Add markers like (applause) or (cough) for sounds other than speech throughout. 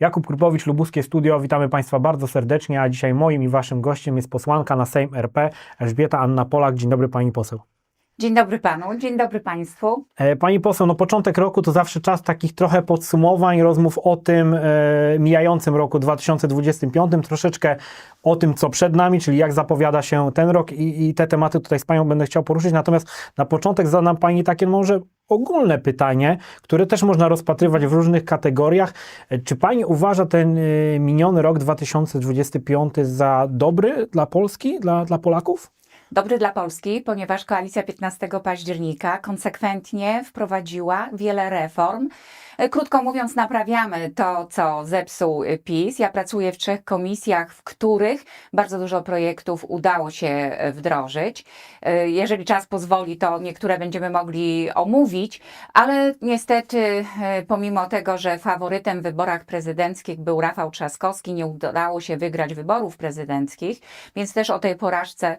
Jakub Krupowicz, Lubuskie Studio. Witamy Państwa bardzo serdecznie, a dzisiaj moim i Waszym gościem jest posłanka na Sejm RP Elżbieta Anna Polak. Dzień dobry Pani poseł. Dzień dobry panu, dzień dobry państwu. E, Pani poseł, no początek roku to zawsze czas takich trochę podsumowań, rozmów o tym e, mijającym roku 2025, troszeczkę o tym, co przed nami, czyli jak zapowiada się ten rok i, i te tematy tutaj z Panią będę chciał poruszyć. Natomiast na początek zadam Pani takie może ogólne pytanie, które też można rozpatrywać w różnych kategoriach. E, Czy Pani uważa ten e, miniony rok 2025 za dobry dla Polski, dla, dla Polaków? Dobry dla Polski, ponieważ koalicja 15 października konsekwentnie wprowadziła wiele reform. E, Krótko mówiąc, naprawiamy to, co zepsuł PiS. Ja pracuję w trzech komisjach, w których bardzo dużo projektów udało się e, wdrożyć. E, Jeżeli czas pozwoli, to niektóre będziemy mogli omówić, ale niestety, pomimo tego, że faworytem w wyborach prezydenckich był Rafał Trzaskowski, nie udało się wygrać wyborów prezydenckich, więc też o tej porażce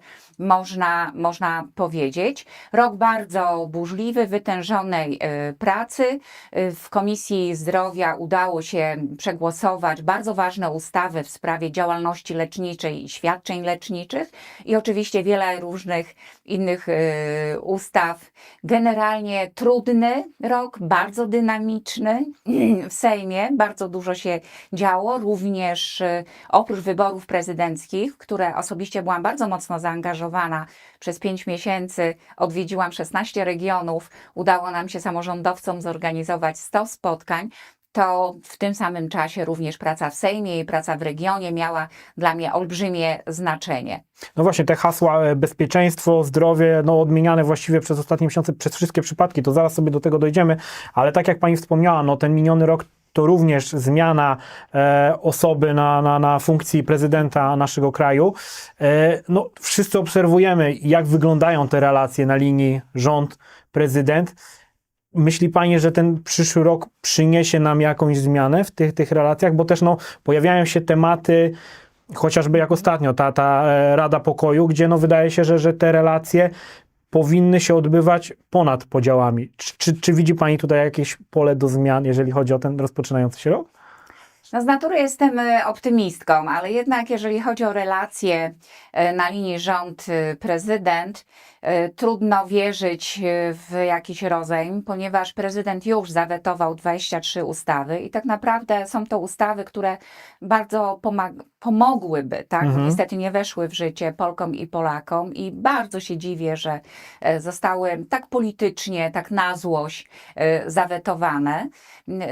można, można powiedzieć. Rok bardzo burzliwy, wytężonej e, pracy. E, W Komisji Zdrowia udało się przegłosować bardzo ważne ustawy w sprawie działalności leczniczej i świadczeń leczniczych i oczywiście wiele różnych innych e, ustaw. Generalnie trudny rok, bardzo dynamiczny (clears throat) w Sejmie, bardzo dużo się działo, również e, oprócz wyborów prezydenckich, które osobiście byłam bardzo mocno zaangażowana przez pięć miesięcy, odwiedziłam 16 regionów, udało nam się samorządowcom zorganizować 100 spotkań. To w tym samym czasie również praca w Sejmie i praca w regionie miała dla mnie olbrzymie znaczenie. No właśnie, te hasła e, bezpieczeństwo, zdrowie, no odmieniane właściwie przez ostatnie miesiące, przez wszystkie przypadki, to zaraz sobie do tego dojdziemy, ale tak jak Pani wspomniała, no ten miniony rok to również zmiana e, osoby na, na, na funkcji prezydenta naszego kraju. E, no, wszyscy obserwujemy, jak wyglądają te relacje na linii rząd-prezydent. Myśli Pani, że ten przyszły rok przyniesie nam jakąś zmianę w tych, tych relacjach? Bo też no, pojawiają się tematy, chociażby jak ostatnio, ta, ta e, Rada Pokoju, gdzie no, wydaje się, że, że te relacje powinny się odbywać ponad podziałami. Czy, czy, czy widzi Pani tutaj jakieś pole do zmian, jeżeli chodzi o ten rozpoczynający się rok? No z natury jestem e, optymistką, ale jednak jeżeli chodzi o relacje e, na linii rząd-prezydent, trudno wierzyć e, w jakiś rozejm, ponieważ prezydent już zawetował 23 ustawy i tak naprawdę są to ustawy, które bardzo pomag- pomogłyby, tak? Mhm. Niestety nie weszły w życie Polkom i Polakom i bardzo się dziwię, że e, zostały tak politycznie, tak na złość e, zawetowane.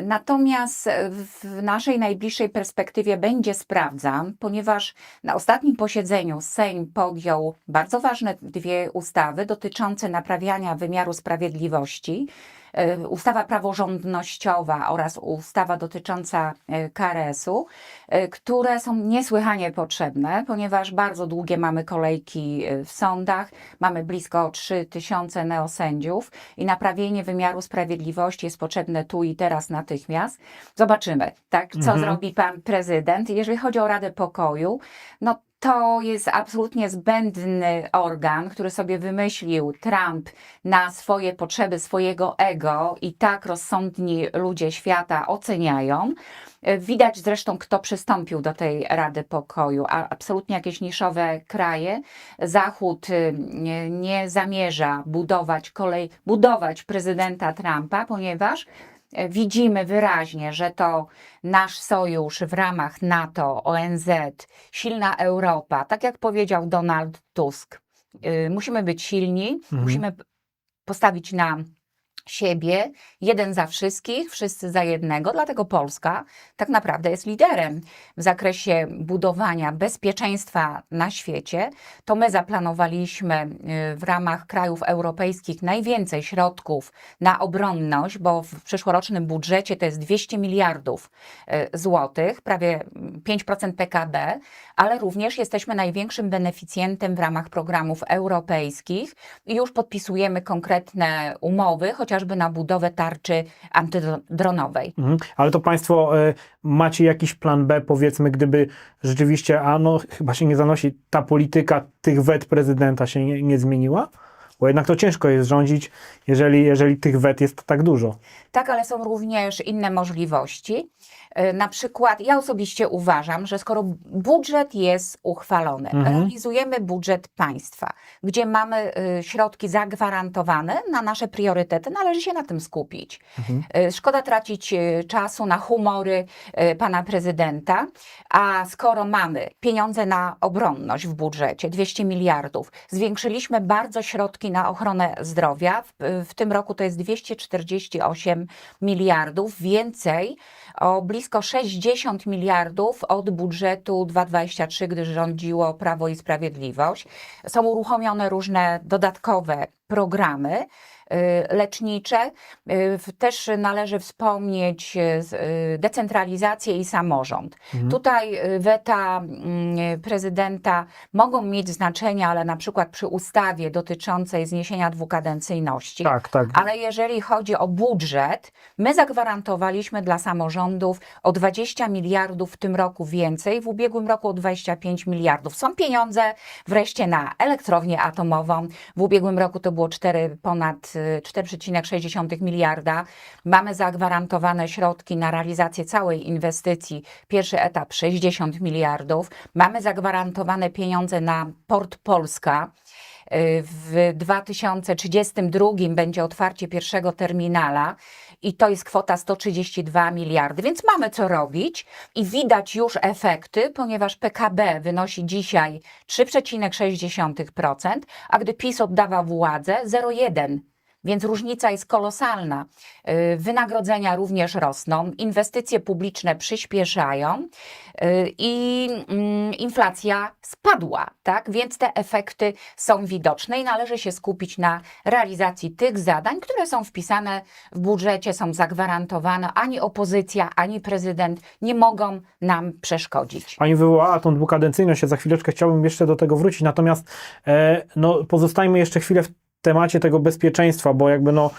Natomiast w naszej najbliższej perspektywie będzie sprawdzam, ponieważ na ostatnim posiedzeniu Sejm podjął bardzo ważne dwie ustawy dotyczące naprawiania wymiaru sprawiedliwości. E, Ustawa praworządnościowa oraz ustawa dotycząca e, KRS-u, e, które są niesłychanie potrzebne, ponieważ bardzo długie mamy kolejki w sądach, mamy blisko 3 tysiące neosędziów i naprawienie wymiaru sprawiedliwości jest potrzebne tu i teraz natychmiast. Zobaczymy, tak, co Mhm. zrobi pan prezydent. Jeżeli chodzi o Radę Pokoju, no to jest absolutnie zbędny organ, który sobie wymyślił Trump na swoje potrzeby, swojego ego i tak rozsądni ludzie świata oceniają. Widać zresztą, kto przystąpił do tej Rady Pokoju, a absolutnie jakieś niszowe kraje. Zachód y, nie, zamierza budować kolej, budować prezydenta Trumpa, ponieważ widzimy wyraźnie, że to nasz sojusz w ramach NATO, ONZ, silna Europa, tak jak powiedział Donald Tusk, y, musimy być silni, Mhm. musimy postawić na siebie, jeden za wszystkich, wszyscy za jednego, dlatego Polska tak naprawdę jest liderem w zakresie budowania bezpieczeństwa na świecie. To my zaplanowaliśmy y, w ramach krajów europejskich najwięcej środków na obronność, bo w przyszłorocznym budżecie to jest 200 miliardów y, złotych, prawie mm, 5% PKB, ale również jesteśmy największym beneficjentem w ramach programów europejskich i już podpisujemy konkretne umowy, chociażby na budowę tarczy antydronowej. Mhm. Ale to Państwo e, macie jakiś plan B, powiedzmy, gdyby rzeczywiście, a no chyba się nie zanosi, ta polityka tych wet prezydenta się nie, nie zmieniła? Bo jednak to ciężko jest rządzić, jeżeli, jeżeli tych wet jest tak dużo. Tak, ale są również inne możliwości. E, Na przykład, ja osobiście uważam, że skoro budżet jest uchwalony, Mhm. realizujemy budżet państwa, gdzie mamy y, środki zagwarantowane na nasze priorytety, należy się na tym skupić. Y, Szkoda tracić czasu na humory pana prezydenta, a skoro mamy pieniądze na obronność w budżecie, 200 miliardów, zwiększyliśmy bardzo środki na ochronę zdrowia. W, w tym roku to jest 248 miliardów, więcej o blisko 60 miliardów od budżetu 2023, gdy rządziło Prawo i Sprawiedliwość. Są uruchomione różne dodatkowe programy y, lecznicze. Y, Też należy wspomnieć y, decentralizację i samorząd. Tutaj y, weta mm, prezydenta mogą mieć znaczenie, ale na przykład przy ustawie dotyczącej zniesienia dwukadencyjności. Tak, tak. Ale jeżeli chodzi o budżet, my zagwarantowaliśmy dla samorządów o 20 miliardów w tym roku więcej, w ubiegłym roku o 25 miliardów. Są pieniądze wreszcie na elektrownię atomową. W ubiegłym roku to było 4, ponad y, 4,6 miliarda. Mamy zagwarantowane środki na realizację całej inwestycji. Pierwszy etap 60 miliardów. Mamy zagwarantowane pieniądze na Port Polska. Y, W 2032 będzie otwarcie pierwszego terminala i to jest kwota 132 miliardy, więc mamy co robić i widać już efekty, ponieważ PKB wynosi dzisiaj 3,6%, a gdy PiS oddawa władzę 0,1%. Więc różnica jest kolosalna. Y, Wynagrodzenia również rosną, inwestycje publiczne przyspieszają y, i mm, inflacja spadła, tak? Więc te efekty są widoczne i należy się skupić na realizacji tych zadań, które są wpisane w budżecie, są zagwarantowane. Ani opozycja, ani prezydent nie mogą nam przeszkodzić. Pani wywołała tą dwukadencyjność, ja za chwileczkę chciałbym jeszcze do tego wrócić, natomiast e, no, pozostajmy jeszcze chwilę w temacie tego bezpieczeństwa, bo jakby no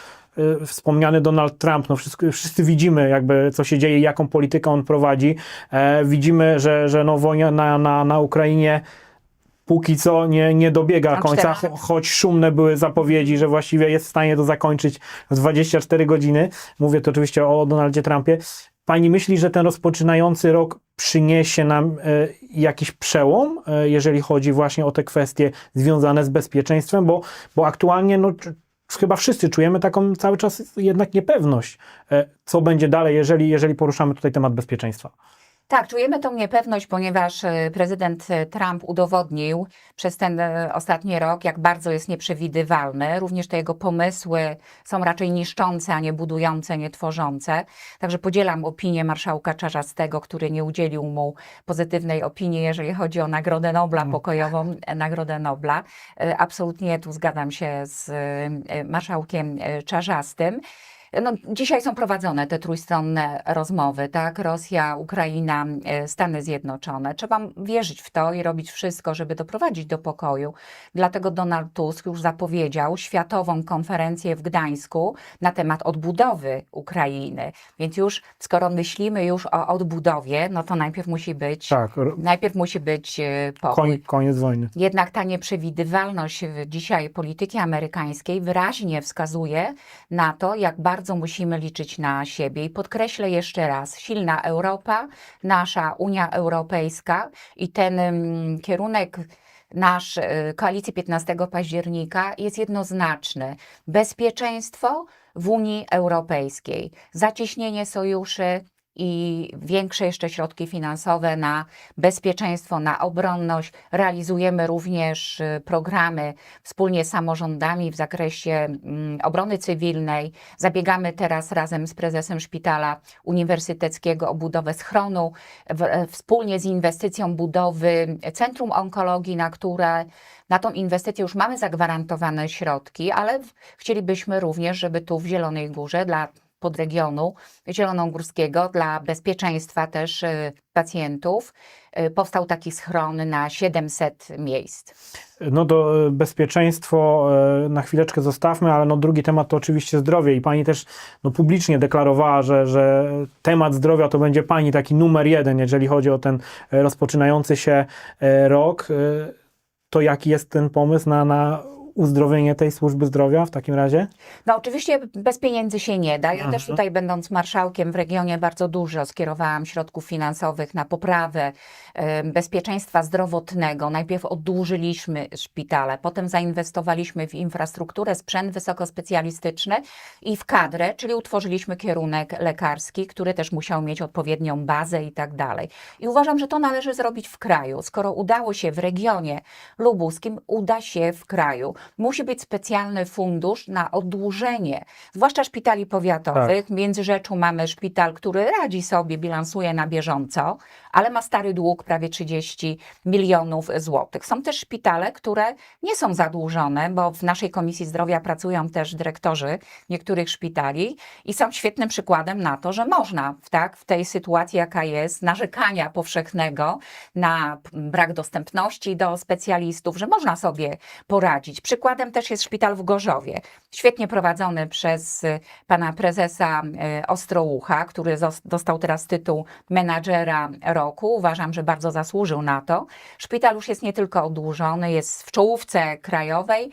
e, wspomniany Donald Trump, no wszyscy, wszyscy widzimy jakby co się dzieje, jaką politykę on prowadzi, e, widzimy, że, że no wojna na, na, na Ukrainie póki co nie, nie dobiega Tam końca, cztery- choć szumne były zapowiedzi, że właściwie jest w stanie to zakończyć w 24 godziny. Mówię to oczywiście o Donaldzie Trumpie. Pani myśli, że ten rozpoczynający rok przyniesie nam e, jakiś przełom, e, jeżeli chodzi właśnie o te kwestie związane z bezpieczeństwem, bo, bo aktualnie no, chyba wszyscy czujemy taką cały czas jednak niepewność, e, co będzie dalej, jeżeli, jeżeli poruszamy tutaj temat bezpieczeństwa. Tak, czujemy tą niepewność, ponieważ e, prezydent e, Trump udowodnił przez ten e, ostatni rok, jak bardzo jest nieprzewidywalny. Również te jego pomysły są raczej niszczące, a nie budujące, nie tworzące. Także podzielam opinię marszałka Czarzastego, który nie udzielił mu pozytywnej opinii, jeżeli chodzi o Nagrodę Nobla, pokojową e, Nagrodę Nobla. E, Absolutnie tu zgadzam się z marszałkiem Czarzastym. No, dzisiaj są prowadzone te trójstronne rozmowy, tak? Rosja, Ukraina, e, Stany Zjednoczone. Trzeba wierzyć w to i robić wszystko, żeby doprowadzić do pokoju. Dlatego Donald Tusk już zapowiedział światową konferencję w Gdańsku na temat odbudowy Ukrainy. Więc już, skoro myślimy już o odbudowie, no to najpierw musi być, Tak, najpierw musi być e, pokój. koń, koniec wojny. Jednak ta nieprzewidywalność dzisiaj polityki amerykańskiej wyraźnie wskazuje na to, jak bardzo musimy liczyć na siebie. I podkreślę jeszcze raz, silna Europa, nasza Unia Europejska i ten mm, kierunek nasz y, koalicji 15 października jest jednoznaczny. Bezpieczeństwo w Unii Europejskiej, zacieśnienie sojuszy i większe jeszcze środki finansowe na bezpieczeństwo, na obronność. Realizujemy również y, programy wspólnie z samorządami w zakresie mm, obrony cywilnej. Zabiegamy teraz razem z prezesem Szpitala Uniwersyteckiego o budowę schronu, e, wspólnie z inwestycją budowy Centrum Onkologii, na które na tą inwestycję już mamy zagwarantowane środki, ale chcielibyśmy również, żeby tu w Zielonej Górze dla podregionu zielonogórskiego dla bezpieczeństwa też y, pacjentów y, powstał taki schron na 700 miejsc. No to e, bezpieczeństwo na chwileczkę zostawmy, ale no drugi temat to oczywiście zdrowie i pani też no, publicznie deklarowała, że, że temat zdrowia to będzie pani taki numer jeden, jeżeli chodzi o ten rozpoczynający się rok. To jaki jest ten pomysł na, na uzdrowienie tej służby zdrowia w takim razie? No oczywiście bez pieniędzy się nie da. Ja Mhm. też tutaj będąc marszałkiem w regionie bardzo dużo skierowałam środków finansowych na poprawę e, bezpieczeństwa zdrowotnego. Najpierw oddłużyliśmy szpitale, potem zainwestowaliśmy w infrastrukturę, sprzęt wysokospecjalistyczny i w kadrę, czyli utworzyliśmy kierunek lekarski, który też musiał mieć odpowiednią bazę i tak dalej. I uważam, że to należy zrobić w kraju. Skoro udało się w regionie lubuskim, uda się w kraju. Musi być specjalny fundusz na oddłużenie, zwłaszcza szpitali powiatowych. W Międzyrzeczu mamy szpital, który radzi sobie, bilansuje na bieżąco, ale ma stary dług prawie 30 milionów złotych. Są też szpitale, które nie są zadłużone, bo w naszej Komisji Zdrowia pracują też dyrektorzy niektórych szpitali i są świetnym przykładem na to, że można w, tak, w tej sytuacji, jaka jest, narzekania powszechnego na brak dostępności do specjalistów, że można sobie poradzić. Przykładem też jest szpital w Gorzowie, świetnie prowadzony przez y, pana prezesa y, Ostrołucha, który dostał teraz tytuł menadżera roku. Uważam, że bardzo zasłużył na to. Szpital już jest nie tylko oddłużony, jest w czołówce krajowej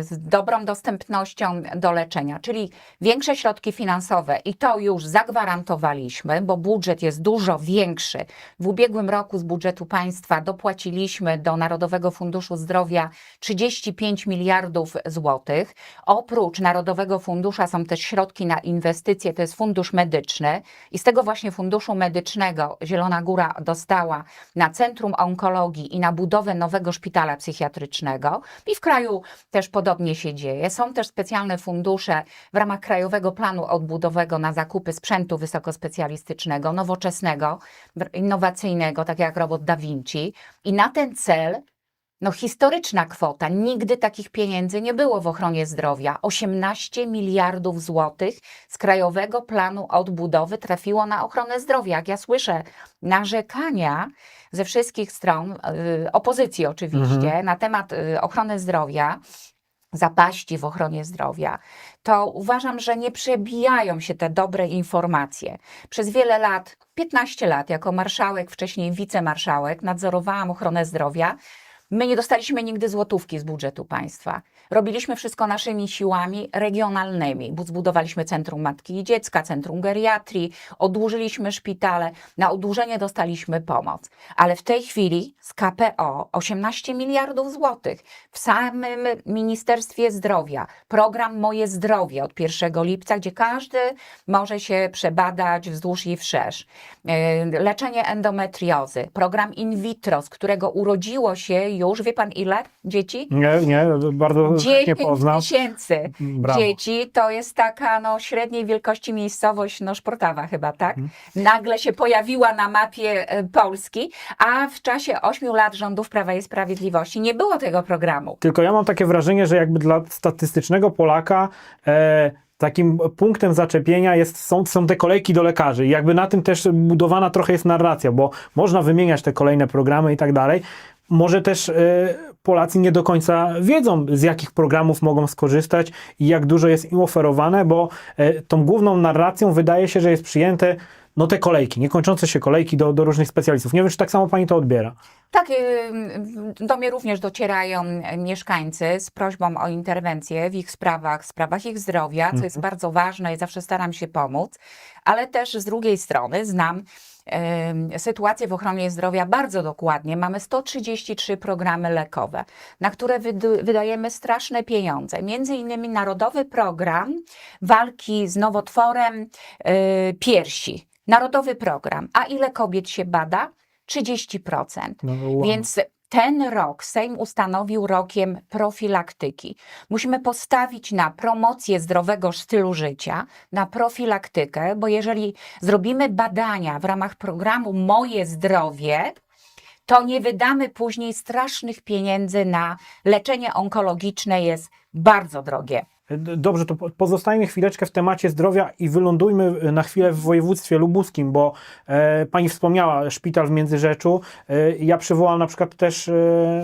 z dobrą dostępnością do leczenia, czyli większe środki finansowe. I to już zagwarantowaliśmy, bo budżet jest dużo większy. W ubiegłym roku z budżetu państwa dopłaciliśmy do Narodowego Funduszu Zdrowia 35 miliardów złotych. Oprócz Narodowego Fundusza są też środki na inwestycje, to jest fundusz medyczny. I z tego właśnie funduszu medycznego Zielona Góra dostała na Centrum Onkologii i na budowę nowego szpitala psychiatrycznego. I w kraju też podobnie się dzieje. Są też specjalne fundusze w ramach Krajowego Planu Odbudowego na zakupy sprzętu wysokospecjalistycznego, nowoczesnego, innowacyjnego, tak jak robot Da Vinci. I na ten cel no, historyczna kwota. Nigdy takich pieniędzy nie było w ochronie zdrowia. 18 miliardów złotych z Krajowego Planu Odbudowy trafiło na ochronę zdrowia. Jak ja słyszę narzekania ze wszystkich stron, y, opozycji oczywiście, na temat y, ochrony zdrowia, zapaści w ochronie zdrowia, to uważam, że nie przebijają się te dobre informacje. Przez wiele lat, 15 lat, jako marszałek, wcześniej wicemarszałek, nadzorowałam ochronę zdrowia. My nie dostaliśmy nigdy złotówki z budżetu państwa. Robiliśmy wszystko naszymi siłami regionalnymi. Bu- Zbudowaliśmy Centrum Matki i Dziecka, Centrum Geriatrii, odłużyliśmy szpitale. Na odłużenie dostaliśmy pomoc. Ale w tej chwili z KPO 18 miliardów złotych w samym Ministerstwie Zdrowia. Program Moje Zdrowie od 1 lipca, gdzie każdy może się przebadać wzdłuż i wszerz. Yy, Leczenie endometriozy. Program in vitro, z którego urodziło się już, wie pan ile dzieci? Nie, nie, bardzo chętnie 10 poznam. tysięcy Brawo. dzieci. To jest taka no, średniej wielkości miejscowość, no Szportawa chyba, tak? Nagle się pojawiła na mapie e, Polski, a w czasie 8 lat rządów Prawa i Sprawiedliwości nie było tego programu. Tylko ja mam takie wrażenie, że jakby dla statystycznego Polaka e, takim punktem zaczepienia jest, są, są te kolejki do lekarzy. I jakby na tym też budowana trochę jest narracja, bo można wymieniać te kolejne programy i tak dalej. Może też e, Polacy nie do końca wiedzą, z jakich programów mogą skorzystać i jak dużo jest im oferowane, bo e, tą główną narracją wydaje się, że jest przyjęte no te kolejki, niekończące się kolejki do, do różnych specjalistów. Nie wiem, czy tak samo pani to odbiera. Tak, y, do mnie również docierają mieszkańcy z prośbą o interwencję w ich sprawach, w sprawach ich zdrowia, co jest bardzo ważne i zawsze staram się pomóc, ale też z drugiej strony znam sytuację w ochronie zdrowia bardzo dokładnie. Mamy 133 programy lekowe, na które wydajemy straszne pieniądze. Między innymi Narodowy Program Walki z Nowotworem y, Piersi. Narodowy program. A ile kobiet się bada? 30%. No, wow. Więc ten rok Sejm ustanowił rokiem profilaktyki. Musimy postawić na promocję zdrowego stylu życia, na profilaktykę, bo jeżeli zrobimy badania w ramach programu Moje Zdrowie, to nie wydamy później strasznych pieniędzy na leczenie onkologiczne, jest bardzo drogie. Dobrze, to po- pozostajmy chwileczkę w temacie zdrowia i wylądujmy y, na chwilę w województwie lubuskim, bo e, pani wspomniała szpital w Międzyrzeczu. E, ja przywołam na przykład też e,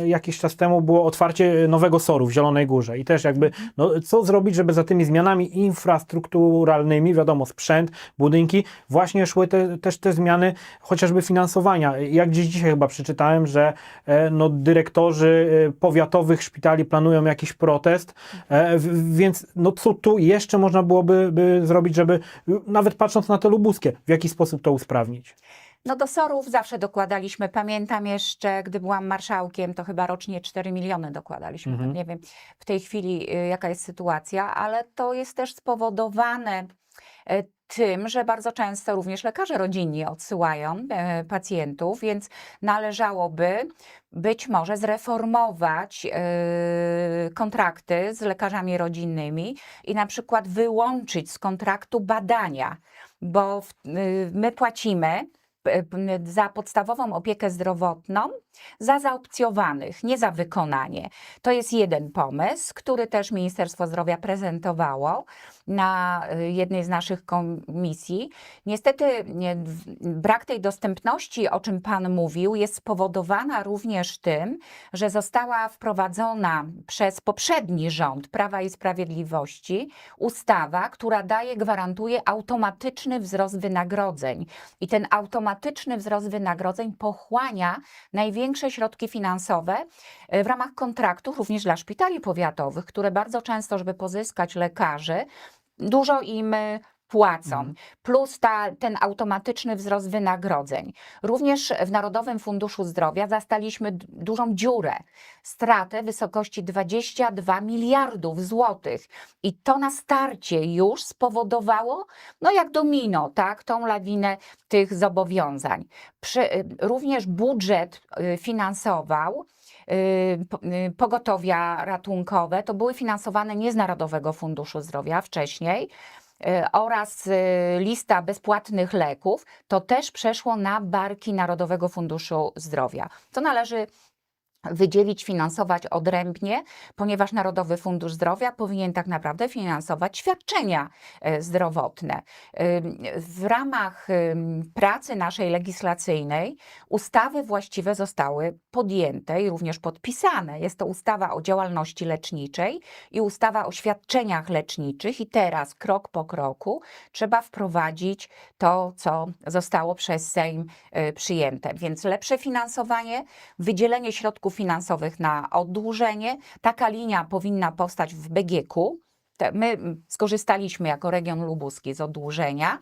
jakiś czas temu było otwarcie nowego SOR-u w Zielonej Górze i też jakby no, co zrobić, żeby za tymi zmianami infrastrukturalnymi, wiadomo, sprzęt, budynki, właśnie szły te, też te zmiany chociażby finansowania. Jak gdzieś dzisiaj chyba przeczytałem, że e, no, dyrektorzy e, powiatowych szpitali planują jakiś protest, e, w- więc no, co tu jeszcze można byłoby by zrobić, żeby y, nawet patrząc na te lubuskie, w jaki sposób to usprawnić? No do sorów zawsze dokładaliśmy. Pamiętam jeszcze, gdy byłam marszałkiem, to chyba rocznie 4 miliony dokładaliśmy. Mhm. Nie wiem w tej chwili y, jaka jest sytuacja, ale to jest też spowodowane e, tym, że bardzo często również lekarze rodzinni odsyłają e, pacjentów, więc należałoby być może zreformować e, kontrakty z lekarzami rodzinnymi i na przykład wyłączyć z kontraktu badania, bo y, my płacimy za podstawową opiekę zdrowotną za zaopcjowanych, nie za wykonanie. To jest jeden pomysł, który też Ministerstwo Zdrowia prezentowało na y, jednej z naszych komisji. Niestety brak tej dostępności, o czym Pan mówił, jest spowodowana również tym, że została wprowadzona przez poprzedni rząd Prawa i Sprawiedliwości ustawa, która daje, gwarantuje automatyczny wzrost wynagrodzeń. I ten automatyczny wzrost wynagrodzeń pochłania największe środki finansowe e, w ramach kontraktów, również dla szpitali powiatowych, które bardzo często, żeby pozyskać lekarzy, dużo im e, płacą, Mhm. plus ta, ten automatyczny wzrost wynagrodzeń. Również w Narodowym Funduszu Zdrowia zastaliśmy dużą dziurę, stratę w wysokości 22 miliardów złotych. I to na starcie już spowodowało, no jak domino, tak, tą lawinę tych zobowiązań. Przy, y, również budżet y, finansował pogotowia ratunkowe, to były finansowane nie z Narodowego Funduszu Zdrowia wcześniej, y, oraz y, lista bezpłatnych leków, to też przeszło na barki Narodowego Funduszu Zdrowia. To należy wydzielić, finansować odrębnie, ponieważ Narodowy Fundusz Zdrowia powinien tak naprawdę finansować świadczenia e, zdrowotne. W ramach pracy naszej legislacyjnej ustawy właściwe zostały podjęte i również podpisane. Jest to ustawa o działalności leczniczej i ustawa o świadczeniach leczniczych i teraz krok po kroku trzeba wprowadzić to, co zostało przez Sejm e, przyjęte. Więc lepsze finansowanie, wydzielenie środków finansowych na oddłużenie. Taka linia powinna powstać w BGK-u. Te- My mm, skorzystaliśmy jako region lubuski z oddłużenia.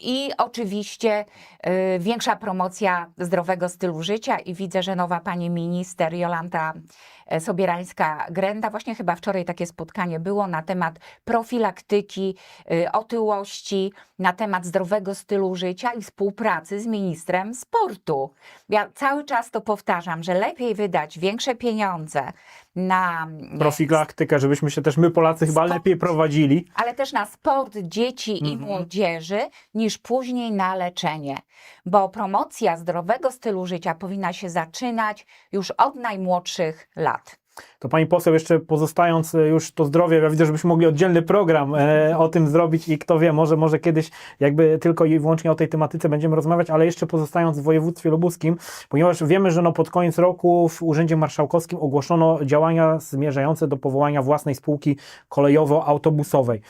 I oczywiście y, większa promocja zdrowego stylu życia i widzę, że nowa pani minister Jolanta e, Sobierańska-Grenda, właśnie chyba wczoraj takie spotkanie było na temat profilaktyki y, otyłości, na temat zdrowego stylu życia i współpracy z ministrem sportu. Ja cały czas to powtarzam, że lepiej wydać większe pieniądze na mm, Profilaktykę, żebyśmy się też my Polacy chyba Sport. lepiej prowadzili. ale też na sport dzieci i Mhm. młodzieży, niż później na leczenie. Bo promocja zdrowego stylu życia powinna się zaczynać już od najmłodszych lat. To pani poseł, jeszcze pozostając e, już to zdrowie, ja widzę, żebyśmy mogli oddzielny program e, o tym zrobić i kto wie, może, może kiedyś jakby tylko i wyłącznie o tej tematyce będziemy rozmawiać, ale jeszcze pozostając w województwie lubuskim, ponieważ wiemy, że no pod koniec roku w Urzędzie Marszałkowskim ogłoszono działania zmierzające do powołania własnej spółki kolejowo-autobusowej.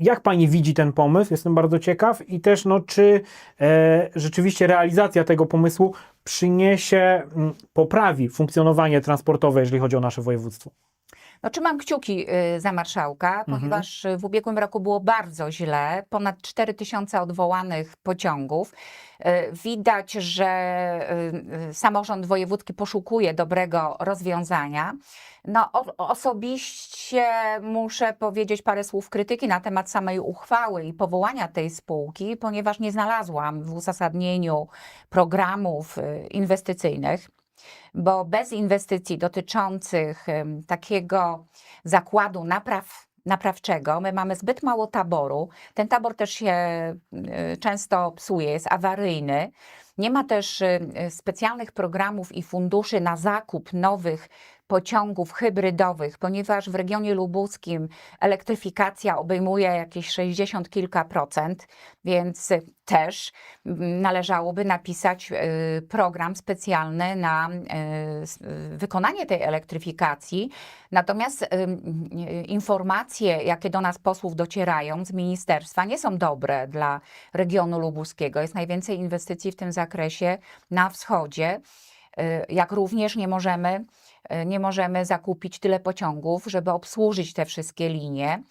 Jak pani widzi ten pomysł? Jestem bardzo ciekaw i też no, czy e, rzeczywiście realizacja tego pomysłu przyniesie, mm, poprawi funkcjonowanie transportowe, jeżeli chodzi o nasze województwo. No, trzymam kciuki y, za marszałka, ponieważ y, w ubiegłym roku było bardzo źle. Ponad 4 tysiące odwołanych pociągów. Y, Widać, że samorząd wojewódzki poszukuje dobrego rozwiązania. No, osobiście muszę powiedzieć parę słów krytyki na temat samej uchwały i powołania tej spółki, ponieważ nie znalazłam w uzasadnieniu programów inwestycyjnych bo bez inwestycji dotyczących takiego zakładu napraw, naprawczego my mamy zbyt mało taboru. Ten tabor też się y, często psuje, jest awaryjny. Nie ma też y, y, specjalnych programów i funduszy na zakup nowych pociągów hybrydowych, ponieważ w regionie lubuskim elektryfikacja obejmuje jakieś 60 kilka procent, więc też należałoby napisać y, program specjalny na y, wykonanie tej elektryfikacji. Natomiast y, informacje, jakie do nas posłów docierają z ministerstwa, nie są dobre dla regionu lubuskiego. Jest najwięcej inwestycji w tym zakresie na wschodzie. Jak również nie możemy, nie możemy zakupić tyle pociągów, żeby obsłużyć te wszystkie linie.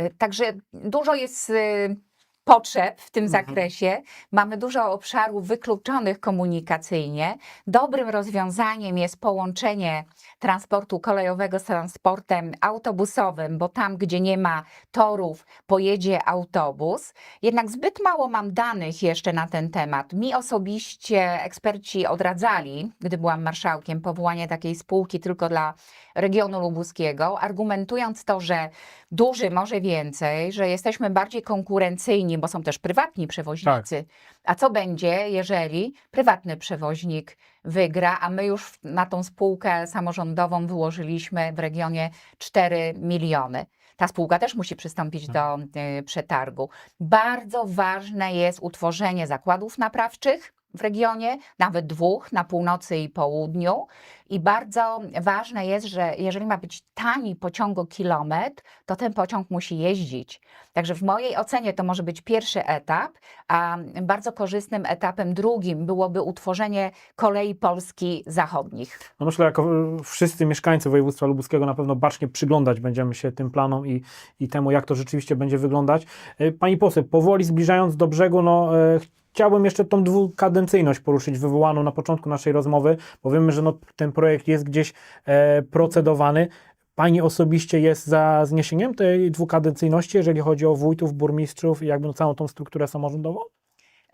Y, Także dużo jest y, potrzeb w tym Mhm. zakresie. Mamy dużo obszarów wykluczonych komunikacyjnie. Dobrym rozwiązaniem jest połączenie transportu kolejowego z transportem autobusowym, bo tam, gdzie nie ma torów, pojedzie autobus. Jednak zbyt mało mam danych jeszcze na ten temat. Mi osobiście eksperci odradzali, gdy byłam marszałkiem, powołanie takiej spółki tylko dla regionu lubuskiego, argumentując to, że duży może więcej, że jesteśmy bardziej konkurencyjni, bo są też prywatni przewoźnicy. A co będzie, jeżeli prywatny przewoźnik wygra, a my już na tą spółkę samorządową wyłożyliśmy w regionie 4 miliony. Ta spółka też musi przystąpić do y, przetargu. Bardzo ważne jest utworzenie zakładów naprawczych w regionie, nawet dwóch, na północy i południu. I bardzo ważne jest, że jeżeli ma być tani pociągokilometr, to ten pociąg musi jeździć. Także w mojej ocenie to może być pierwszy etap, a bardzo korzystnym etapem drugim byłoby utworzenie kolei Polski zachodnich. No myślę, jako wszyscy mieszkańcy województwa lubuskiego na pewno bacznie przyglądać będziemy się tym planom i, i temu, jak to rzeczywiście będzie wyglądać. Y, Pani poseł, powoli zbliżając do brzegu, no e, chciałbym jeszcze tą dwukadencyjność poruszyć, wywołaną na początku naszej rozmowy, bo wiemy, że no, ten projekt jest gdzieś e, procedowany. Pani osobiście jest za zniesieniem tej dwukadencyjności, jeżeli chodzi o wójtów, burmistrzów i jakby no całą tą strukturę samorządową?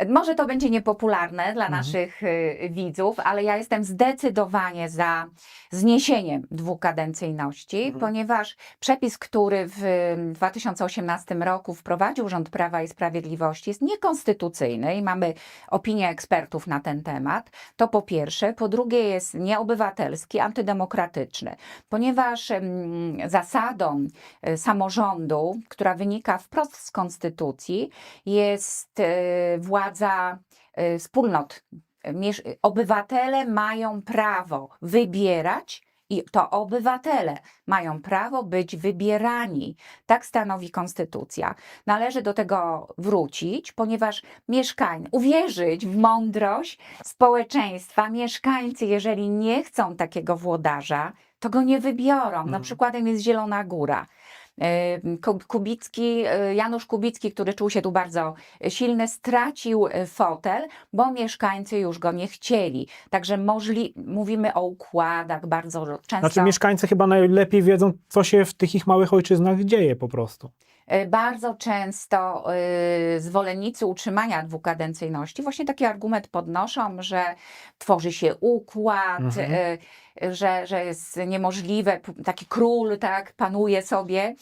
Może to będzie niepopularne dla Mhm. naszych y, widzów, ale ja jestem zdecydowanie za zniesieniem dwukadencyjności, Mhm. ponieważ przepis, który w y, 2018 roku wprowadził rząd Prawa i Sprawiedliwości jest niekonstytucyjny i mamy opinię ekspertów na ten temat. To po pierwsze. Po drugie jest nieobywatelski, antydemokratyczny, ponieważ mm, zasadą y, samorządu, która wynika wprost z konstytucji, jest y, władza y, wspólnot. Obywatele mają prawo wybierać i to obywatele mają prawo być wybierani. Tak stanowi konstytucja. Należy do tego wrócić, ponieważ mieszkań, uwierzyć w mądrość społeczeństwa. Mieszkańcy, jeżeli nie chcą takiego włodarza, to go nie wybiorą. Na Mhm. przykładem jest Zielona Góra. Ku- Kubicki, y, Janusz Kubicki, który czuł się tu bardzo silny, stracił y, fotel, bo mieszkańcy już go nie chcieli. Także możli, mówimy o układach bardzo często. Znaczy mieszkańcy chyba najlepiej wiedzą, co się w tych ich małych ojczyznach dzieje po prostu. Y, Bardzo często y, zwolennicy utrzymania dwukadencyjności właśnie taki argument podnoszą, że tworzy się układ, Mhm. y, że, że jest niemożliwe, taki król tak panuje sobie.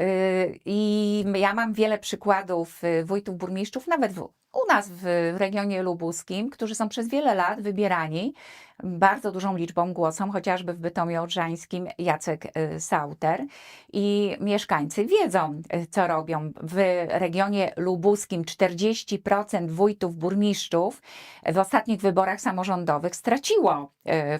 Y, I ja mam wiele przykładów y, wójtów, burmistrzów, nawet w, u nas w, regionie lubuskim, którzy są przez wiele lat wybierani bardzo dużą liczbą głosów, chociażby w Bytomiu Odrzańskim Jacek y, Sauter. I mieszkańcy wiedzą, co robią. W regionie lubuskim 40% wójtów, burmistrzów w ostatnich wyborach samorządowych straciło y,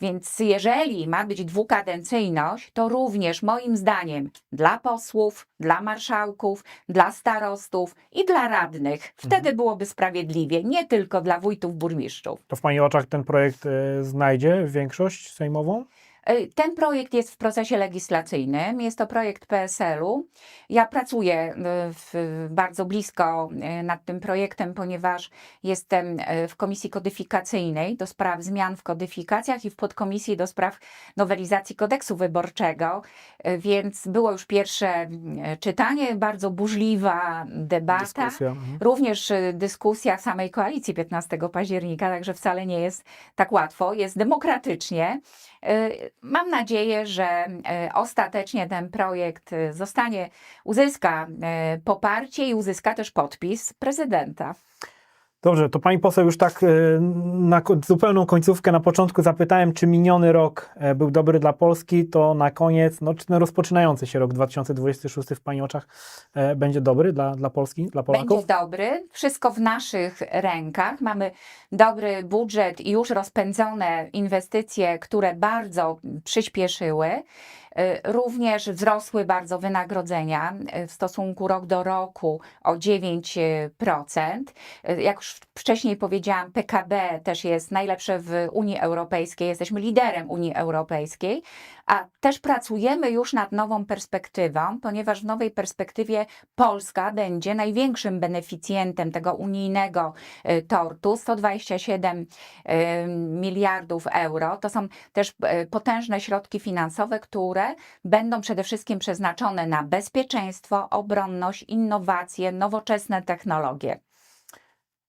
Więc jeżeli ma być dwukadencyjność, to również moim zdaniem dla posłów, dla marszałków, dla starostów i dla radnych. Wtedy byłoby sprawiedliwie, nie tylko dla wójtów, burmistrzów. To w Pani oczach ten projekt e, znajdzie większość sejmową? Y, Ten projekt jest w procesie legislacyjnym, jest to projekt PSL-u. Ja pracuję w, bardzo blisko y, nad tym projektem, ponieważ jestem w komisji kodyfikacyjnej do spraw zmian w kodyfikacjach i w podkomisji do spraw nowelizacji kodeksu wyborczego, więc było już pierwsze czytanie, bardzo burzliwa debata. Dyskusja. Mhm. Również dyskusja samej koalicji 15 października, także wcale nie jest tak łatwo. Jest demokratycznie. Mam nadzieję, że y, ostatecznie ten projekt y, zostanie, uzyska y, poparcie i uzyska też podpis prezydenta. Dobrze, to pani poseł już tak e, na zupełną końcówkę na początku zapytałem, czy miniony rok e, był dobry dla Polski, to na koniec, no czy ten rozpoczynający się rok 2026 w pani oczach e, będzie dobry dla, dla Polski, dla Polaków? Będzie dobry, wszystko w naszych rękach. Mamy dobry budżet i już rozpędzone inwestycje, które bardzo przyspieszyły. Y, Również wzrosły bardzo wynagrodzenia y, w stosunku rok do roku o 9%. Y, Jak już wcześniej powiedziałam, PKB też jest najlepsze w Unii Europejskiej. Jesteśmy liderem Unii Europejskiej, a też pracujemy już nad nową perspektywą, ponieważ w nowej perspektywie Polska będzie największym beneficjentem tego unijnego tortu 127 y, miliardów euro. To są też potężne środki finansowe, które będą przede wszystkim przeznaczone na bezpieczeństwo, obronność, innowacje, nowoczesne technologie.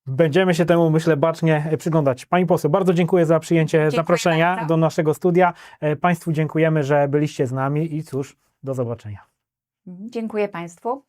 Będziemy się temu, myślę, bacznie e, przyglądać. Pani poseł, bardzo dziękuję za przyjęcie Dziękuję zaproszenia bardzo. do naszego studia. E, Państwu dziękujemy, że byliście z nami i cóż, do zobaczenia. Dziękuję Państwu.